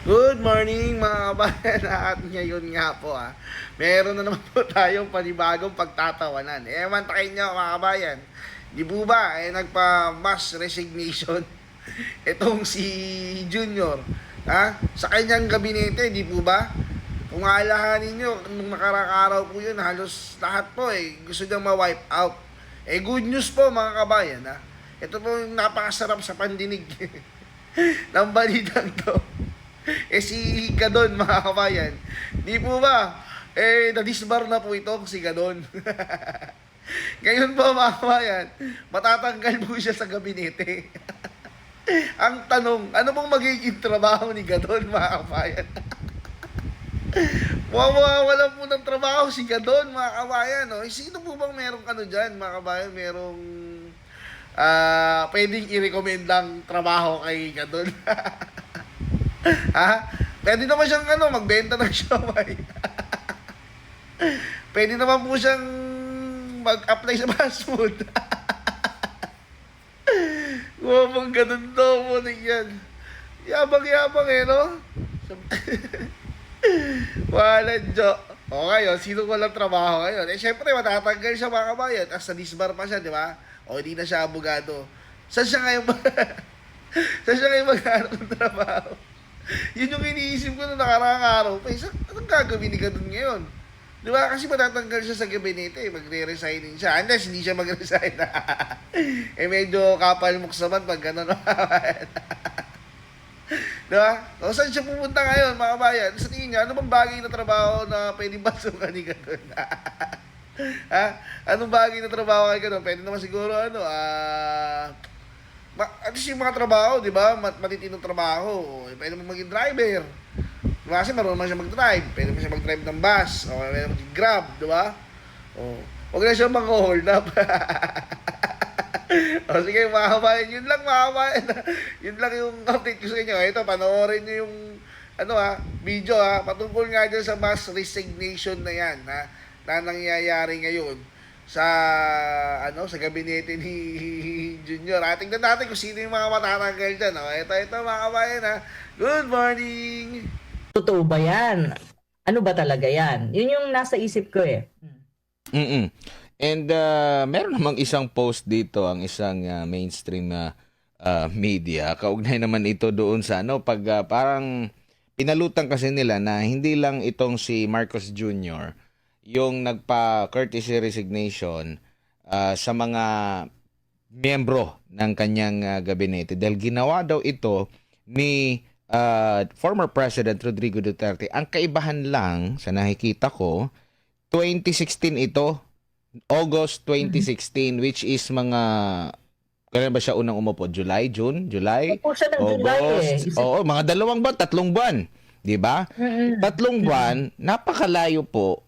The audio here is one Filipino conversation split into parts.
Good morning mga kabayan at ngayon nga po ah. Meron na naman po tayong panibagong pagtatawanan. Eh mantakin nyo mga kabayan. Di po ba eh nagpa-mass resignation itong si Junior ha? sa kanyang gabinete, di po ba? Kung aalahanin nyo, nung nakarang araw po yun, halos lahat po eh, gusto niyang ma-wipe out. Eh, good news po mga kabayan ha. Ito po yung napakasarap sa pandinig ng balitang to. Eh si Gadon mga kabayan, di po ba? Eh nadisbar na po ito si Gadon. Ngayon po mga kabayan, matatanggal po siya sa gabinete. Ang tanong, ano pong magiging trabaho ni Gadon mga kabayan? Mawawalan po ng trabaho si Gadon mga kabayan. No? Eh, sino po bang merong ano dyan mga kabayan? Merong ah pwedeng i-recommend lang trabaho kay Gadon. Ha? Pwede naman siyang ano, magbenta ng siomay. Pwede naman po siyang mag-apply sa fast food. Gumamang ganun daw mo yan. Yabang-yabang eh, no? Wala, Jo. O, sino walang trabaho ngayon? Eh, syempre, matatanggal siya mga kabayan. Tapos sa disbar pa siya, di ba? O, hindi na siya abogado. Saan siya ngayon Saan siya ngayon maghanap ng trabaho? Yun yung iniisip ko nung nakarang araw. Pa, isa, anong gagawin ni Gadon ngayon? Di ba? Kasi matatanggal siya sa gabinete. Eh. Magre-resigning siya. Unless hindi siya mag-resign. eh medyo kapal mukha naman pag gano'n. Di ba? O saan siya pupunta ngayon, mga bayan? Sa tingin niya, ano bang bagay na trabaho na pwedeng basukan ni Gadon? ha? Anong bagay na trabaho kay Gadon? Pwede naman siguro, ano, ah... ma- at least yung mga trabaho, di ba? Mat matitinong trabaho. Pwede mo maging driver. Di ba? Kasi marunong man siya mag-drive. Pwede mo siya mag-drive ng bus. O pwede mo mag-grab, di ba? O, huwag na siya mag-hold up. o sige, mga kabayan. Yun lang, mga yun lang yung update ko sa inyo. Ito, panoorin nyo yung ano ha, video ha, patungkol nga dyan sa mass resignation na yan ha, na nangyayari ngayon sa ano sa gabinete ni Junior. Ah, tingnan natin kung sino yung mga matatanggal dyan. Oh, ito, ito mga kabayan ha. Good morning! Totoo ba yan? Ano ba talaga yan? Yun yung nasa isip ko eh. mm And uh, meron namang isang post dito ang isang uh, mainstream uh, uh, media. Kaugnay naman ito doon sa ano pag uh, parang pinalutan kasi nila na hindi lang itong si Marcos Jr. yung nagpa courtesy resignation uh, sa mga miyembro ng kanyang uh, gabinete dahil ginawa daw ito ni uh, former President Rodrigo Duterte. Ang kaibahan lang sa nakikita ko 2016 ito August 2016 which is mga kailan ba siya unang umupo? July, June, July, Opo siya ng July eh. August. Oo, mga dalawang buwan, tatlong buwan. 'Di ba? Mm-mm. Tatlong buwan, napakalayo po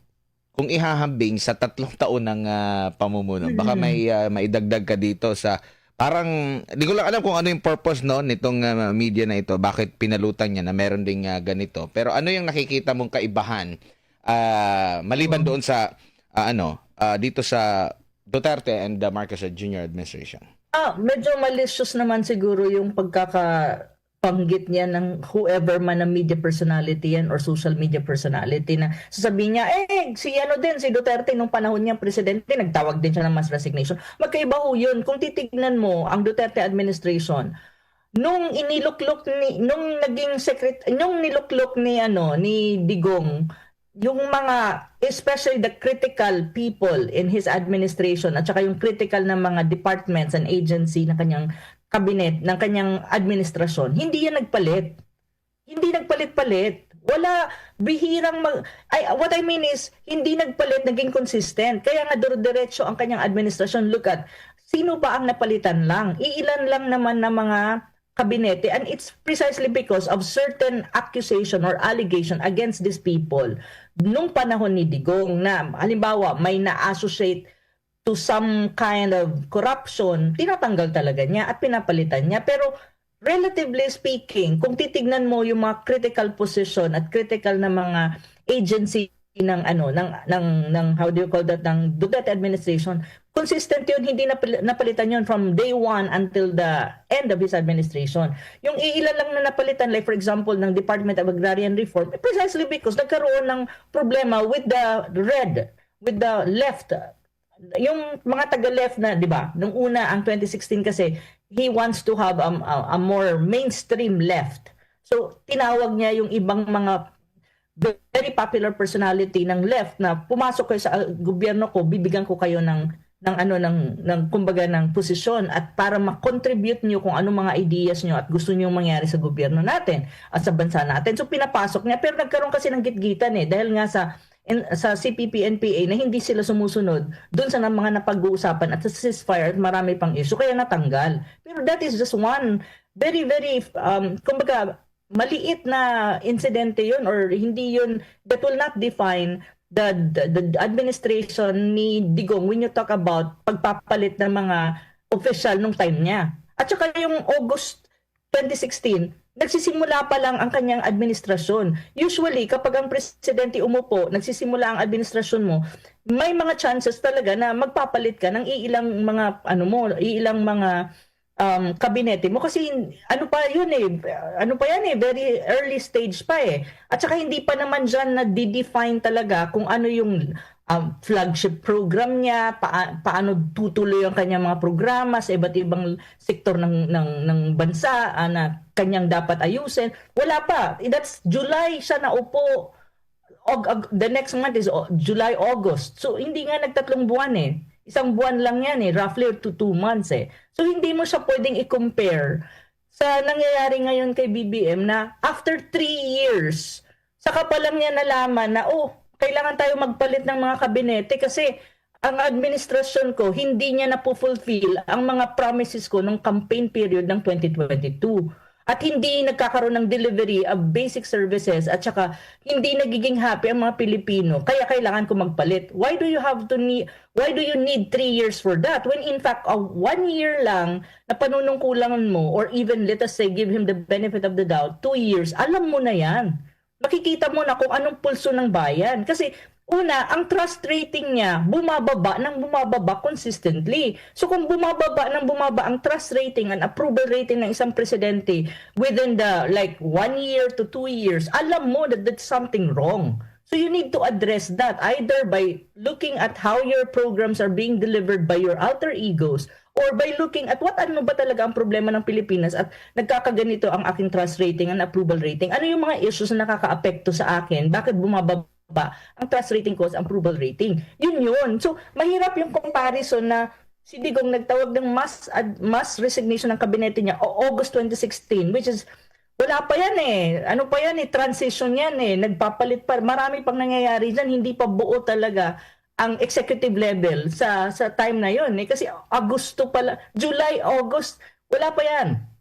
kung ihahambing sa tatlong taon ng ah, pamumuno. Baka may ah, maidagdag ka dito sa parang di ko lang alam kung ano yung purpose no nitong ah, media na ito, bakit pinalutan niya na meron ding ah, ganito. Pero ano yung nakikita mong kaibahan ah, maliban doon sa ah, ano ah, dito sa Duterte and the Marcos Jr. administration? Ah, medyo malicious naman siguro yung pagkakapanggit niya ng whoever man na media personality yan or social media personality na sasabihin niya, eh, si ano din, si Duterte nung panahon niya presidente, nagtawag din siya ng mass resignation. Magkaiba ho yun. Kung titignan mo ang Duterte administration, nung iniluklok ni nung naging secret nung niluklok ni ano ni Digong yung mga especially the critical people in his administration at saka yung critical na mga departments and agency ng kanyang cabinet ng kanyang administrasyon hindi yan nagpalit. Hindi nagpalit-palit. Wala bihirang mag ay what I mean is hindi nagpalit naging consistent. Kaya nga diretso ang kanyang administrasyon. Look at sino ba ang napalitan lang? Iilan lang naman na mga kabinete. And it's precisely because of certain accusation or allegation against these people. Nung panahon ni Digong na halimbawa may na-associate to some kind of corruption, tinatanggal talaga niya at pinapalitan niya. Pero relatively speaking, kung titignan mo yung mga critical position at critical na mga agency ng ano ng ng ng how do you call that ng Duterte administration consistent yun hindi napal- napalitan yun from day one until the end of his administration yung iilan lang na napalitan like for example ng Department of Agrarian Reform eh, precisely because nagkaroon ng problema with the red with the left yung mga taga-left na, 'di ba? Nung una ang 2016 kasi he wants to have um, a, a more mainstream left. So tinawag niya yung ibang mga very popular personality ng left na pumasok kayo sa uh, gobyerno ko, bibigyan ko kayo ng ng ano ng ng kumbaga ng posisyon at para ma-contribute niyo kung anong mga ideas niyo at gusto niyo mangyari sa gobyerno natin at sa bansa natin. So pinapasok niya pero nagkaroon kasi ng gitgitan eh dahil nga sa in, sa CPP NPA na hindi sila sumusunod doon sa mga napag-uusapan at sa ceasefire at marami pang issue kaya natanggal. Pero that is just one very very um kumbaga maliit na insidente yun or hindi yun that will not define the, the, the administration ni Digong when you talk about pagpapalit ng mga official nung time niya. At saka yung August 2016, nagsisimula pa lang ang kanyang administrasyon. Usually, kapag ang presidente umupo, nagsisimula ang administrasyon mo, may mga chances talaga na magpapalit ka ng iilang mga ano mo, iilang mga um, kabinete mo kasi ano pa yun eh ano pa yan eh very early stage pa eh at saka hindi pa naman dyan na define talaga kung ano yung um, flagship program niya paa- paano tutuloy ang kanyang mga programa sa iba't ibang sektor ng ng ng bansa ah, na kanyang dapat ayusin wala pa that's July siya naupo Og, og- the next month is July, August. So, hindi nga nagtatlong buwan eh. Isang buwan lang yan eh, roughly to two months eh. So, hindi mo siya pwedeng i-compare sa nangyayari ngayon kay BBM na after three years, saka pa lang niya nalaman na, oh, kailangan tayo magpalit ng mga kabinete kasi ang administrasyon ko, hindi niya na fulfill ang mga promises ko nung campaign period ng 2022 at hindi nagkakaroon ng delivery of basic services at saka hindi nagiging happy ang mga Pilipino. Kaya kailangan ko magpalit. Why do you have to need why do you need three years for that? When in fact a one year lang na panunungkulangan mo or even let us say give him the benefit of the doubt two years alam mo na yan makikita mo na kung anong pulso ng bayan kasi Una, ang trust rating niya bumababa ng bumababa consistently. So kung bumababa ng bumaba ang trust rating and approval rating ng isang presidente within the like one year to two years, alam mo that that's something wrong. So you need to address that either by looking at how your programs are being delivered by your alter egos or by looking at what ano ba talaga ang problema ng Pilipinas at nagkakaganito ang aking trust rating and approval rating. Ano yung mga issues na nakakaapekto sa akin? Bakit bumababa ba ang trust rating ko sa approval rating. Yun yun. So, mahirap yung comparison na si Digong nagtawag ng mass, ad, mass resignation ng kabinete niya o August 2016 which is wala pa yan eh. Ano pa yan eh, transition yan eh. Nagpapalit pa. Marami pang nangyayari dyan. Hindi pa buo talaga ang executive level sa sa time na yon eh. Kasi Agosto pala, July, August, wala pa yan.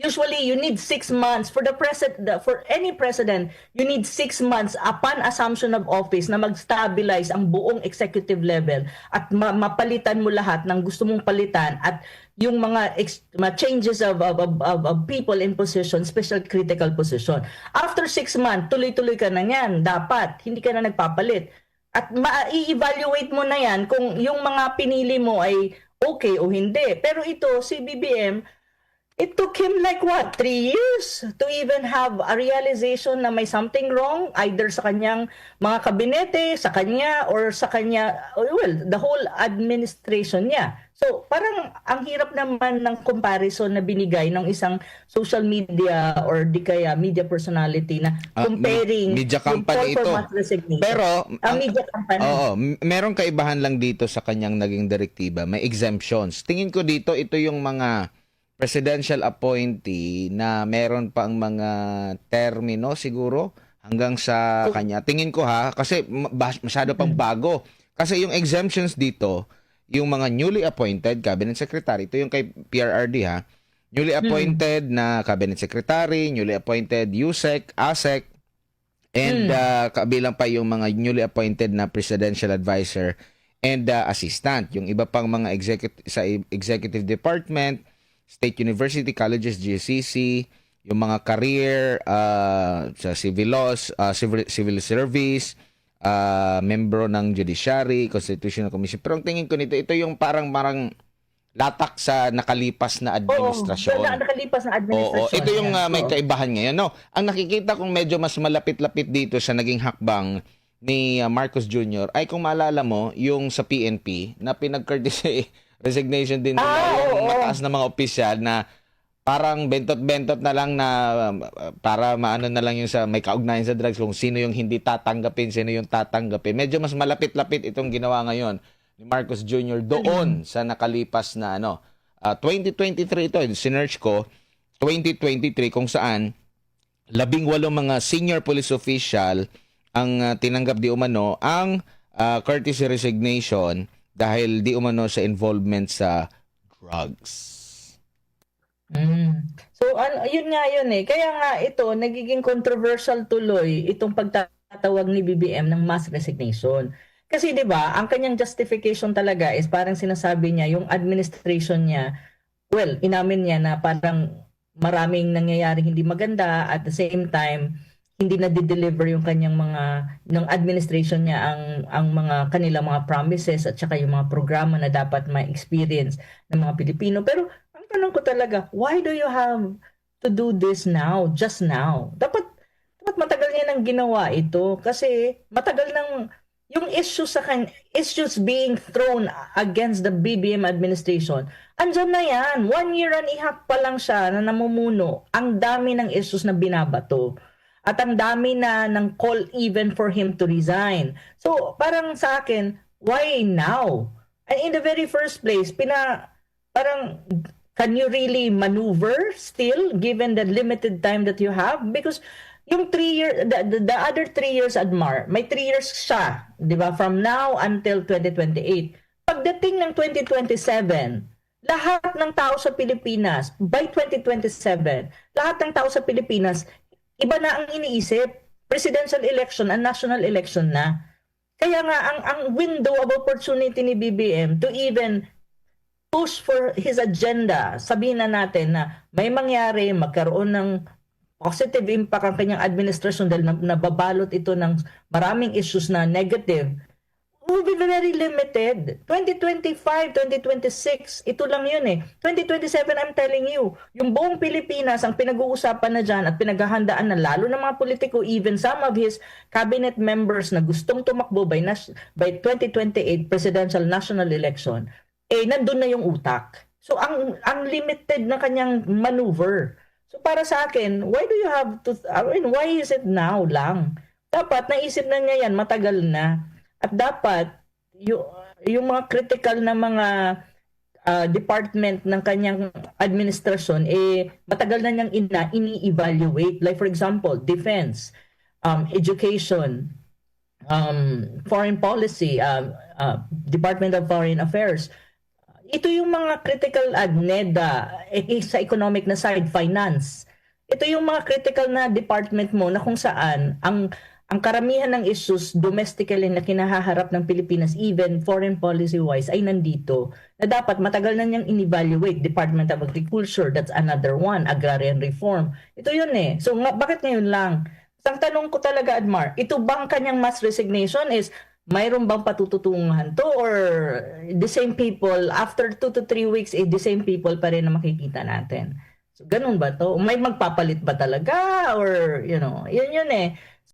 Usually, you need six months for the president, for any president, you need six months upon assumption of office na mag-stabilize ang buong executive level at ma- mapalitan mo lahat ng gusto mong palitan at yung mga, ex- changes of, of, of, of, of people in position, special critical position. After six months, tuloy-tuloy ka na yan. Dapat, hindi ka na nagpapalit. At ma-evaluate mo na yan kung yung mga pinili mo ay okay o hindi. Pero ito, si BBM, It took him like what, three years to even have a realization na may something wrong either sa kanyang mga kabinete, sa kanya, or sa kanya, well, the whole administration niya. So, parang ang hirap naman ng comparison na binigay ng isang social media or di kaya media personality na Ah, comparing media yung company ito. Pero, ang ang- media company. Oo, merong kaibahan lang dito sa kanyang naging direktiba. May exemptions. Tingin ko dito, ito yung mga presidential appointee na meron pang mga termino siguro hanggang sa kanya. Tingin ko ha, kasi masyado pang bago. Kasi yung exemptions dito, yung mga newly appointed cabinet secretary, ito yung kay PRRD ha, newly appointed na cabinet secretary, newly appointed USEC, ASEC, and uh, kabilang pa yung mga newly appointed na presidential advisor and uh, assistant. Yung iba pang mga executive sa executive department, state university, colleges, GCC, yung mga career uh, sa civil laws, uh, civil, civil service, ah, membro ng Judiciary, Constitutional Commission. Pero ang tingin ko nito, ito yung parang parang latak sa nakalipas na Oo, administrasyon. na, nakalipas na Oo, administrasyon. ito yung ah, may Oo. kaibahan ngayon. No, ang nakikita kong medyo mas malapit-lapit dito sa naging hakbang ni ah, Marcos Jr. ay kung maalala mo yung sa PNP na pinag-courtesy resignation din nila Ah, yung oo. mataas na mga opisyal na parang bentot-bentot na lang na para maano na lang yung sa may kaugnayan sa drugs kung sino yung hindi tatanggapin, sino yung tatanggapin. Medyo mas malapit-lapit itong ginawa ngayon ni Marcos Jr. doon sa nakalipas na ano ah, 2023 ito, sinearch ko 2023 kung saan labing walong mga senior police official ang ah, tinanggap di umano ang ah, courtesy resignation dahil di umano sa involvement sa drugs. Mm. So ano, yun nga yun eh. Kaya nga ito nagiging controversial tuloy itong pagtatawag ni BBM ng mass resignation. Kasi 'di ba, ang kanyang justification talaga is parang sinasabi niya yung administration niya, well, inamin niya na parang maraming nangyayaring hindi maganda at the same time hindi na deliver yung kanyang mga ng administration niya ang ang mga kanilang mga promises at saka yung mga programa na dapat ma-experience ng mga Pilipino. Pero ang tanong ko talaga, why do you have to do this now, just now? Dapat dapat matagal niya nang ginawa ito kasi matagal nang yung issues sa kan issues being thrown against the BBM administration. Andyan na yan. One year and a half pa lang siya na namumuno. Ang dami ng issues na binabato. At ang dami na ng call even for him to resign. So, parang sa akin, why now? And in the very first place, pina, parang, can you really maneuver still given the limited time that you have? Because yung three year, the, the, the other three years, Admar, may three years siya, di ba? From now until 2028. Pagdating ng 2027, lahat ng tao sa Pilipinas, by 2027, lahat ng tao sa Pilipinas, iba na ang iniisip. Presidential election and national election na. Kaya nga, ang, ang window of opportunity ni BBM to even push for his agenda, sabihin na natin na may mangyari, magkaroon ng positive impact ang kanyang administrasyon dahil na- nababalot ito ng maraming issues na negative, will be very limited. 2025, 2026, ito lang yun eh. 2027, I'm telling you, yung buong Pilipinas ang pinag-uusapan na dyan at pinaghahandaan na lalo ng mga politiko, even some of his cabinet members na gustong tumakbo by, by 2028 presidential national election, eh nandun na yung utak. So ang ang limited na kanyang maneuver. So para sa akin, why do you have to I mean, why is it now lang? Dapat naisip na niya yan matagal na. At dapat yung yung mga critical na mga ah, department ng kanyang administrasyon eh matagal na niyang ina ini-evaluate like for example defense um education um foreign policy um uh, Department of Foreign Affairs ito yung mga critical ad NEDA eh, sa economic na side finance. Ito yung mga critical na department mo na kung saan ang ang karamihan ng issues domestically na kinahaharap ng Pilipinas even foreign policy wise ay nandito na dapat matagal na niyang in-evaluate Department of Agriculture. That's another one agrarian reform. Ito yun eh. So nga, bakit ngayon lang? Ang tanong ko talaga Admar ito bang kanyang mass resignation is mayroon bang patututunguhan to or the same people after 2 to 3 weeks eh the same people pa rin na makikita natin? So ganun ba to? May magpapalit ba talaga? Or you know yun yun eh